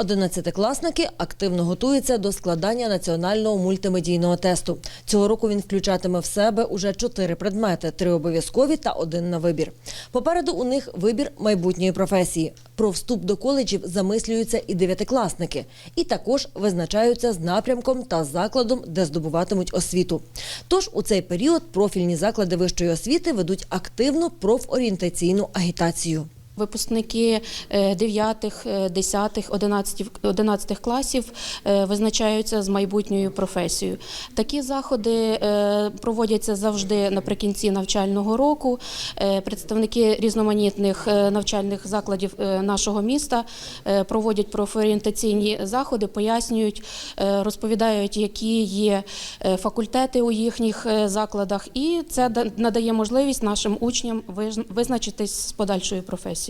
Одинадцятикласники активно готуються до складання національного мультимедійного тесту. Цього року він включатиме в себе уже чотири предмети: три обов'язкові та один на вибір. Попереду у них вибір майбутньої професії. Про вступ до коледжів замислюються і дев'ятикласники, і також визначаються з напрямком та закладом, де здобуватимуть освіту. Тож у цей період профільні заклади вищої освіти ведуть активну профорієнтаційну агітацію. Випускники 9, 10, 11, 11 класів е, визначаються з майбутньою професією. Такі заходи е, проводяться завжди наприкінці навчального року. Е, Представники різноманітних навчальних закладів нашого міста проводять профорієнтаційні заходи, пояснюють, розповідають, які є факультети у їхніх закладах, і це да- надає можливість нашим учням визначитись з подальшою професією.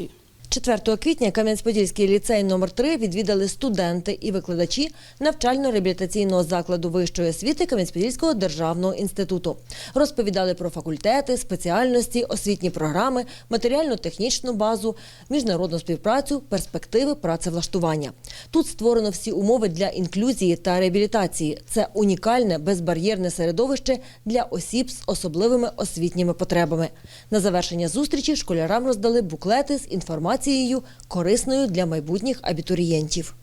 4 квітня Кам'янець-Подільський ліцей номер 3 відвідали студенти і викладачі навчально-реабілітаційного закладу вищої освіти Кам'янець-Подільського державного інституту. Розповідали про факультети, спеціальності, освітні програми, матеріально-технічну базу, міжнародну співпрацю, перспективи працевлаштування. Тут створено всі умови для інклюзії та реабілітації. Це унікальне безбар'єрне середовище для осіб з особливими освітніми потребами. На завершення зустрічі школярам роздали буклети з інформацією, корисною для майбутніх абітурієнтів.